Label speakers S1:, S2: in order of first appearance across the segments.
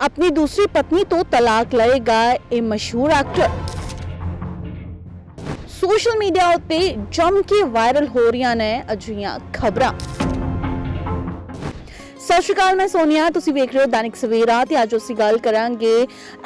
S1: ਆਪਣੀ ਦੂਸਰੀ ਪਤਨੀ ਤੋਂ ਤਲਾਕ ਲਏਗਾ ਇਹ ਮਸ਼ਹੂਰ ਐਕਟਰ ਸੋਸ਼ਲ ਮੀਡੀਆ ਉੱਤੇ ਜੰਮ ਕੇ ਵਾਇਰਲ ਹੋ ਰਹੀਆਂ ਨੇ ਅਜਿਹੀਆਂ ਖਬਰਾਂ ਸਤਿ ਸ਼੍ਰੀ ਅਕਾਲ, ਮੈਂ ਸੋਨੀਆ, ਤੁਸੀਂ ਵੇਖ ਰਹੇ ਹੋ ਦੈਨਿਕ ਸਵੇਰਾ ਤੇ ਅੱਜ ਅਸੀਂ ਗੱਲ ਕਰਾਂਗੇ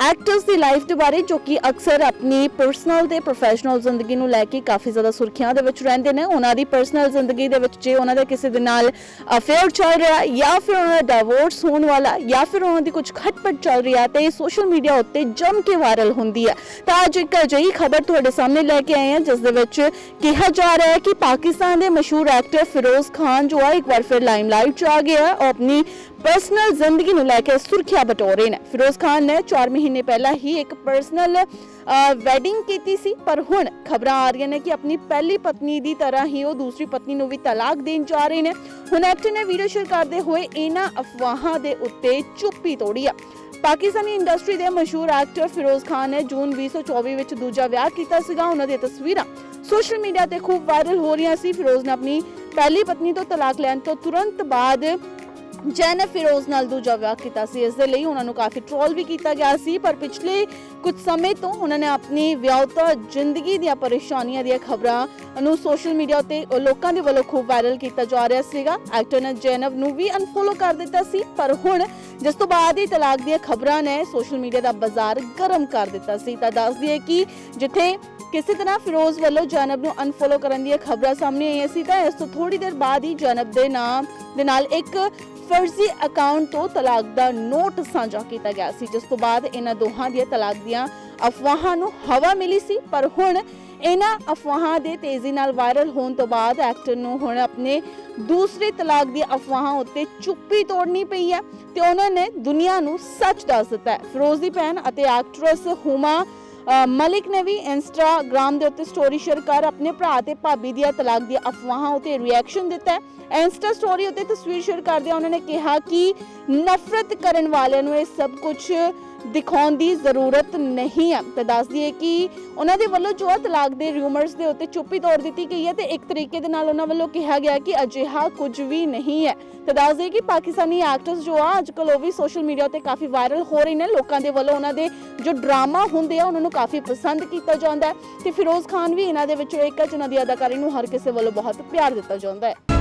S1: ਐਕਟਰਸ ਦੀ ਲਾਈਫ ਦੇ ਬਾਰੇ ਜੋ ਕਿ ਅਕਸਰ ਆਪਣੀ ਪਰਸਨਲ ਤੇ ਪ੍ਰੋਫੈਸ਼ਨਲ ਜ਼ਿੰਦਗੀ ਨੂੰ ਲੈ ਕੇ ਕਾਫੀ ਜ਼ਿਆਦਾ ਸੁਰਖੀਆਂ ਦੇ ਵਿੱਚ ਰਹਿੰਦੇ ਨੇ। ਉਹਨਾਂ ਦੀ ਪਰਸਨਲ ਜ਼ਿੰਦਗੀ ਦੇ ਵਿੱਚ ਜੇ ਉਹਨਾਂ ਦੇ ਕਿਸੇ ਦੇ ਨਾਲ ਅਫੇਅਰ ਚੱਲ ਰਿਹਾ ਜਾਂ ਫਿਰ ਉਹਨਾਂ ਦਾ ਡਿਵੋਰਸ ਹੋਣ ਵਾਲਾ ਜਾਂ ਫਿਰ ਉਹਨਾਂ ਦੀ ਕੁਝ ਖਟਪਟ ਚੱਲ ਰਹੀ ਹੈ ਤੇ ਸੋਸ਼ਲ ਮੀਡੀਆ ਉੱਤੇ ਜੰਮ ਕੇ ਵਾਇਰਲ ਹੁੰਦੀ ਹੈ। ਤਾਂ ਅੱਜ ਇੱਕ ਅਜਿਹੀ ਖਬਰ ਤੁਹਾਡੇ ਸਾਹਮਣੇ ਲੈ ਕੇ ਆਏ ਹਾਂ, ਜਿਸ ਦੇ ਵਿੱਚ ਕਿਹਾ ਜਾ ਰਿਹਾ ਹੈ ਕਿ ਪਾਕਿਸਤਾਨ ਦੇ ਮਸ਼ਹੂਰ ਐਕਟਰ ਫਿਰੋਜ਼ ਖਾਨ ਜੋ ਹੈ, ਇੱਕ ਵਾਰ ਫਿਰ ਲਾਈਮਲਾਈਟ 'ਚ ਆ ਗਿਆ ਔਰ ਆਪਣੀ ਪਰਸਨਲ ਜ਼ਿੰਦਗੀ ਨੂੰ ਲੈ ਕੇ ਸੁਰਖੀਆਂ ਬਟੋਰੇ ਨੇ। ਫਿਰੋਜ਼ ਖਾਨ ਨੇ 4 ਮਹੀਨੇ ਪਹਿਲਾਂ ਹੀ ਇੱਕ ਪਰਸਨਲ ਵੈਡਿੰਗ ਕੀਤੀ ਸੀ, ਪਰ ਹੁਣ ਖਬਰਾਂ ਆ ਰਹੀਆਂ ਨੇ ਕਿ ਆਪਣੀ ਪਹਿਲੀ ਪਤਨੀ ਦੀ ਤਰ੍ਹਾਂ ਹੀ ਉਹ ਦੂਸਰੀ ਪਤਨੀ ਨੂੰ ਵੀ ਤਲਾਕ ਦੇਣ ਜਾ ਰਹੇ ਨੇ। ਹੁਣ ਐਕਟਰ ਨੇ ਵੀਡੀਓ ਸ਼ੇਅਰ ਕਰਦੇ ਹੋਏ ਇਹਨਾਂ ਅਫਵਾਹਾਂ ਦੇ ਉੱਤੇ ਚੁੱਪੀ ਤੋੜੀ ਆ। ਪਾਕਿਸਤਾਨੀ ਇੰਡਸਟਰੀ ਦੇ ਮਸ਼ਹੂਰ ਐਕਟਰ ਫਿਰੋਜ਼ ਖਾਨ ਨੇ ਜੂਨ 2024 ਵਿੱਚ ਦੂਜਾ ਵਿਆਹ ਕੀਤਾ ਸੀਗਾ। ਉਹਨਾਂ ਦੀਆਂ ਤਸਵੀਰਾਂ ਸੋਸ਼ਲ ਮੀਡੀਆ ਤੇ ਖੂਬ ਵਾਇਰਲ ਹੋ ਰਹੀਆਂ ਸੀ। ਫਿਰੋਜ਼ ਨੇ ਆਪਣੀ ਪਹਿਲੀ ਪਤਨੀ ਤੋਂ ਤਲਾਕ ਲੈਣ ਤੋਂ ਤੁਰੰਤ ਬਾਅਦ ਜੈਨ ਫਿਰੋਜ਼ ਨਾਲ ਦੂਜਾ ਵਿਆਹ ਕੀਤਾ ਸੀ। ਇਸ ਦੇ ਲਈ ਉਹਨਾਂ ਨੂੰ ਕਾਫੀ ਟ੍ਰੋਲ ਵੀ ਕੀਤਾ ਗਿਆ ਸੀ। ਪਰ ਪਿਛਲੇ ਕੁਝ ਸਮੇਂ ਤੋਂ ਉਹਨਾਂ ਨੇ ਆਪਣੀ ਵਿਆਹਤਾ ਜ਼ਿੰਦਗੀ ਦੀਆਂ ਪਰੇਸ਼ਾਨੀਆਂ ਦੀਆਂ ਖਬਰਾਂ ਨੂੰ ਸੋਸ਼ਲ ਮੀਡੀਆ ਉੱਤੇ ਲੋਕਾਂ ਦੇ ਵੱਲੋਂ ਖੂਬ ਵਾਇਰਲ ਕੀਤਾ ਜਾ ਰਿਹਾ ਸੀਗਾ। ਐਕਟਰ ਨੇ ਜੈਨਬ ਨੂੰ ਵੀ ਅਨਫੋਲੋ ਕਰ ਦਿੱਤਾ ਸੀ। ਪਰ ਹੁਣ ਜਿਸ ਤੋਂ ਬਾਅਦ ਹੀ ਤਲਾਕ ਦੀਆਂ ਖਬਰਾਂ ਨੇ ਸੋਸ਼ਲ ਮੀਡੀਆ ਦਾ ਬਾਜ਼ਾਰ ਗਰਮ ਕਰ ਦਿੱਤਾ ਸੀ। ਤਾਂ ਦੱਸ ਦਈਏ ਕਿ ਜਿੱਥੇ ਕਿਸੇ ਤਰ੍ਹਾਂ ਫਿਰੋਜ਼ ਵੱਲੋਂ ਜੈਨਬ ਨੂੰ ਅਨਫੋਲੋ ਕਰਨ ਦੀਆਂ ਖਬਰਾਂ ਸਾਹਮਣੇ ਆਈਆਂ ਸੀ, ਤਾਂ ਇਸ ਤੋਂ ਥੋੜੀ ਦੇਰ ਬਾਅਦ ਹੀ ਜੈਨਬ ਦੇ ਨਾਮ ਦੇ ਨਾਲ ਇੱਕ ਫਰਜ਼ੀ ਅਕਾਊਂਟ ਤੋਂ ਤਲਾਕ ਦਾ ਨੋਟ ਸਾਂਝਾ ਕੀਤਾ ਗਿਆ ਸੀ, ਜਿਸ ਤੋਂ ਬਾਅਦ ਇਹਨਾਂ ਦੋਹਾਂ ਦੀਆਂ ਤਲਾਕ ਦੀਆਂ ਅਫਵਾਹਾਂ ਨੂੰ ਹਵਾ ਮਿਲੀ ਸੀ, ਪਰ ਹੁਣ ਇਹਨਾਂ ਅਫਵਾਹਾਂ ਦੇ ਤੇਜ਼ੀ ਨਾਲ ਵਾਇਰਲ ਹੋਣ ਤੋਂ ਬਾਅਦ ਐਕਟਰ ਨੂੰ ਹੁਣ ਆਪਣੇ ਦੂਸਰੇ ਤਲਾਕ ਦੀਆਂ ਅਫਵਾਹਾਂ ਉੱਤੇ ਚੁੱਪੀ ਤੋੜਨੀ ਪਈ ਹੈ ਤੇ ਉਹਨਾਂ ਨੇ ਦੁਨੀਆ ਨੂੰ ਸੱਚ ਦੱਸ ਦਿੱਤਾ ਹੈ। ਫਿਰੋਜ਼ ਦੀ ਭੈਣ ਅਤੇ ਐਕਟਰੈਸ ਹੁਮਾ ਮਲਿਕ ਨੇ ਵੀ ਇੰਸਟਾਗ੍ਰam ਦੇ ਉੱਤੇ ਸਟੋਰੀ ਸ਼ੇਅਰ ਕਰ ਆਪਣੇ ਭਰਾ ਤੇ ਭਾਬੀ ਦੀਆਂ ਤਲਾਕ ਦੀਆਂ ਅਫਵਾਹਾਂ ਉੱਤੇ ਰਿਐਕਸ਼ਨ ਦਿੱਤਾ ਇੰਸਟਾ ਸਟੋਰੀ ਉੱਤੇ ਤਸਵੀਰ ਸ਼ੇਅਰ ਕਰਦਿਆਂ ਉਹਨਾਂ ਨੇ ਕਿਹਾ ਕਿ ਨਫ਼ਰਤ ਕਰਨ ਵਾਲਿਆਂ ਨੂੰ ਇਹ ਸਭ ਕੁਝ ਦਿਖਾਉਣ ਦੀ ਜ਼ਰੂਰਤ ਨਹੀਂ ਹੈ। ਤੇ ਦੱਸ ਦਈਏ ਕਿ ਉਹਨਾਂ ਦੇ ਵੱਲੋਂ ਜੋ ਹੈ ਤਲਾਕ ਦੇ ਰਿਊਮਰਸ ਦੇ ਉੱਤੇ ਚੁੱਪੀ ਤੋੜ ਦਿੱਤੀ ਗਈ ਹੈ ਤੇ ਇੱਕ ਤਰੀਕੇ ਦੇ ਨਾਲ ਉਹਨਾਂ ਵੱਲੋਂ ਕਿਹਾ ਗਿਆ ਕਿ ਅਜਿਹਾ ਕੁਝ ਵੀ ਨਹੀਂ ਹੈ। ਤੇ ਦੱਸ ਦਈਏ ਕਿ ਪਾਕਿਸਤਾਨੀ ਐਕਟਰਸ ਜੋ ਆ ਅੱਜਕੱਲ ਉਹ ਵੀ ਸੋਸ਼ਲ ਮੀਡੀਆ ਤੇ ਕਾਫੀ ਵਾਇਰਲ ਹੋ ਰਹੇ ਨੇ। ਲੋਕਾਂ ਦੇ ਵੱਲੋਂ ਉਹਨਾਂ ਦੇ ਜੋ ਡਰਾਮਾ ਹੁੰਦੇ ਆ, ਉਹਨਾਂ ਨੂੰ ਕਾਫੀ ਪਸੰਦ ਕੀਤਾ ਜਾਂਦਾ ਹੈ। ਤੇ ਫਿਰੋਜ਼ ਖਾਨ ਵੀ ਇਹਨਾਂ ਦੇ ਵਿੱਚੋਂ ਇੱਕ ਹੈ, ਜਿਨ੍ਹਾਂ ਦੀ ਅਦਾਕਾਰੀ ਨੂੰ ਹਰ ਕਿਸੇ ਵੱਲੋਂ ਬਹੁਤ ਪਿਆਰ ਦਿੱਤਾ ਜਾਂਦਾ ਹੈ।